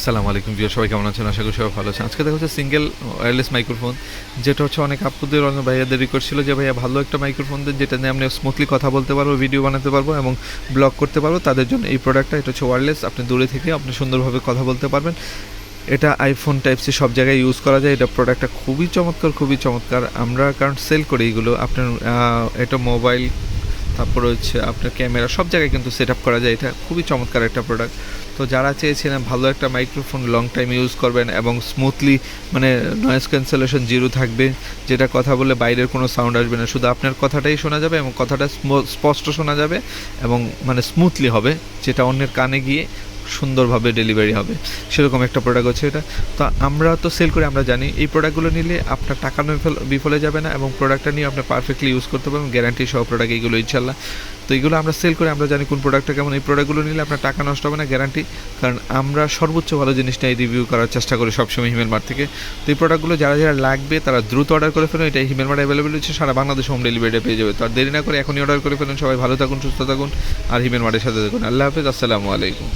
আসসালামু আলাইকুম ভিউ সবাই কেমন আছেন? আশা করি সবাই ভালো আছেন। আজকে দেখা হচ্ছে সিঙ্গেল ওয়্যারলেস মাইক্রোফোন যেটা হচ্ছে অনেক আপুদের, অনেক ভাইয়াদের রিকোয়েস্ট ছিল যে, ভাইয়া, ভালো একটা মাইক্রোফোন দেন যেটা নিয়ে আপনি স্মুথলি কথা বলতে পারব ভিডিও বানাতে পারব এবং ব্লগ করতে পারব। তাদের জন্য এই প্রোডাক্টটা এটা হচ্ছে ওয়্যারলেস আপনি দূরে থেকে আপনি সুন্দরভাবে কথা বলতে পারবেন। এটা আইফোন টাইপ সি সব জায়গায় ইউজ করা যায়। এটা প্রোডাক্টটা খুবই চমৎকার খুবই চমৎকার। আমরা কারণ সেল করি এগুলো। আপনার এটা মোবাইল তারপরে হচ্ছে আপনার ক্যামেরা, সব জায়গায় কিন্তু সেট করা যায়। এটা খুবই চমৎকার একটা প্রোডাক্ট তো যারা চেয়েছিলেন ভালো একটা মাইক্রোফোন লং টাইম ইউজ করবেন এবং স্মুথলি মানে নয়েজ ক্যান্সেলেশন জিরো থাকবে, যেটা কথা বলে বাইরের কোনো সাউন্ড আসবে না। শুধু আপনার কথাটাই শোনা যাবে এবং কথাটা স্পষ্ট শোনা যাবে এবং মানে স্মুথলি হবে, যেটা অন্যের কানে গিয়ে সুন্দরভাবে ডেলিভারি হবে। সেরকম একটা প্রোডাক্ট হচ্ছে এটা। তো আমরা তো সেল করে, আমরা জানি। এই প্রোডাক্টগুলো নিলে আপনার টাকা বিফল- যাবে না এবং প্রোডাক্টটা নিয়ে আপনি পারফেক্টলি ইউজ করতে পারবেন। গ্যারান্টি সহ প্রোডাক্ট এইগুলো ইনশাল্লাহ। তো এইগুলো আমরা সেল করে, আমরা জানি কোন প্রোডাক্টটা কেমন। এই প্রোডাক্টগুলো নিলে আপনার টাকা নষ্ট হবে না গ্যারান্টি কারণ আমরা সর্বোচ্চ ভালো জিনিসটাই রিভিউ করার চেষ্টা করি সবসময় হিমেল মার্ট থেকে। তো এই প্রোডাক্টগুলো যারা যারা লাগবে, তারা দ্রুত অর্ডার করে ফেলুন। এটা হিমেল মার্ট অ্যাভেলেবেল হচ্ছে সারা বাংলাদেশ হোম ডেলিভারিটা পেয়ে যাবে। তো আর দেরি না করে এখনই অর্ডার করে ফেলুন। সবাই ভালো থাকুন, সুস্থ থাকুন। আর হিমেল মার্টের সাথে থাকুন। আল্লাহ হাফেজ। আসসালামু আলাইকুম।